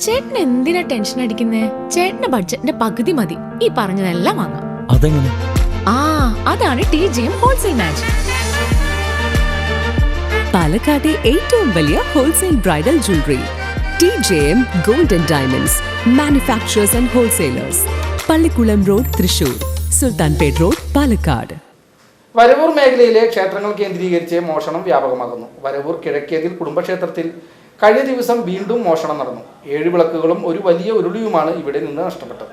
ചേട്ടൻ എന്തിനാ ടെൻഷൻ അടിക്കുന്നേ? ചേട്ടന്റെ ബഡ്ജറ്റിന്റെ പകുതി മതി. ഈ പറഞ്ഞതെല്ലാം വാങ്ങാം. അതെങ്ങനെ? ആ അതാണ് T J M wholesale match പാലക്കാട്ടെ ഏറ്റവും വലിയ wholesale bridal jewellery T J M gold and diamonds manufacturers and wholesalers Pallikulam road Thrissur. Sultanpet road Palakkad. Varavoor മേഖലയിലെ ക്ഷേത്രങ്ങൾ കേന്ദ്രീകരിച്ച് മോഷണം വ്യാപകമാകുന്നു. വരവൂർ കിഴക്കേതിൽ കുടുംബക്ഷേത്രത്തിൽ കഴിഞ്ഞ ദിവസം വീണ്ടും മോഷണം നടന്നു. ഏഴ് വിളക്കുകളും ഒരു വലിയ ഉരുളിയുമാണ് ഇവിടെ നിന്ന് നഷ്ടപ്പെട്ടത്.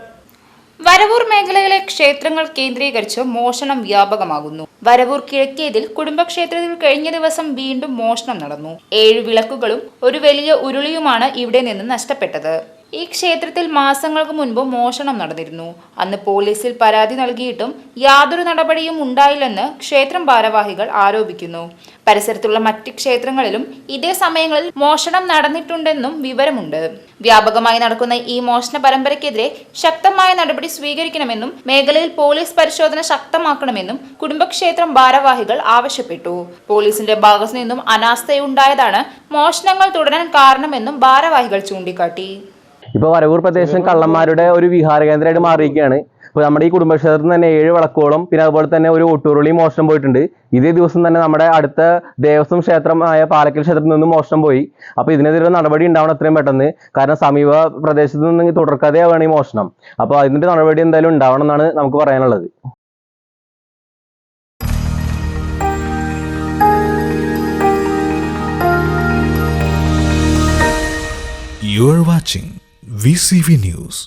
വരവൂർ മേഖലയിലെ ക്ഷേത്രങ്ങൾ കേന്ദ്രീകരിച്ച് മോഷണം വ്യാപകമാകുന്നു. വരവൂർ കിഴക്കേതിൽ കുടുംബക്ഷേത്രത്തിൽ കഴിഞ്ഞ ദിവസം വീണ്ടും മോഷണം നടന്നു. ഏഴ് വിളക്കുകളും ഒരു വലിയ ഉരുളിയുമാണ് ഇവിടെ നിന്ന് നഷ്ടപ്പെട്ടത്. ഈ ക്ഷേത്രത്തിൽ മാസങ്ങൾക്ക് മുൻപ് മോഷണം നടന്നിരുന്നു. അന്ന് പോലീസിൽ പരാതി നൽകിയിട്ടും യാതൊരു നടപടിയും ഉണ്ടായില്ലെന്ന് ക്ഷേത്രം ഭാരവാഹികൾ ആരോപിക്കുന്നു. പരിസരത്തുള്ള മറ്റ് ക്ഷേത്രങ്ങളിലും ഇതേ സമയങ്ങളിൽ മോഷണം നടന്നിട്ടുണ്ടെന്നും വിവരമുണ്ട്. വ്യാപകമായി നടക്കുന്ന ഈ മോഷണ പരമ്പരയ്ക്കെതിരെ ശക്തമായ നടപടി സ്വീകരിക്കണമെന്നും മേഖലയിൽ പോലീസ് പരിശോധന ശക്തമാക്കണമെന്നും കുടുംബക്ഷേത്രം ഭാരവാഹികൾ ആവശ്യപ്പെട്ടു. പോലീസിന്റെ ഭാഗത്തു നിന്നും അനാസ്ഥയുണ്ടായതാണ് മോഷണങ്ങൾ തുടരാൻ കാരണമെന്നും ഭാരവാഹികൾ ചൂണ്ടിക്കാട്ടി. ഇപ്പോൾ വരവൂർ പ്രദേശം കള്ളന്മാരുടെ ഒരു വിഹാര കേന്ദ്രമായിട്ട് മാറിയിരിക്കുകയാണ്. ഇപ്പോൾ നമ്മുടെ ഈ കുടുംബക്ഷേത്രത്തിൽ തന്നെ ഏഴ് വിളക്കുകളും പിന്നെ അതുപോലെ തന്നെ ഒരു ഒട്ടുരുളി മോഷണം പോയിട്ടുണ്ട്. ഇതേ ദിവസം തന്നെ നമ്മുടെ അടുത്ത ദേവസ്വം ക്ഷേത്രമായ പാലക്കൽ ക്ഷേത്രത്തിൽ നിന്നും മോഷണം പോയി. അപ്പോൾ ഇതിനെതിരെ നടപടി ഉണ്ടാവണം എത്രയും പെട്ടെന്ന്. കാരണം സമീപ പ്രദേശത്ത് നിന്ന് തുടർക്കഥയാവാണ് ഈ മോഷണം. അപ്പോൾ അതിന്റെ നടപടി എന്തായാലും ഉണ്ടാവണം എന്നാണ് നമുക്ക് പറയാനുള്ളത്. You are watching VCV News.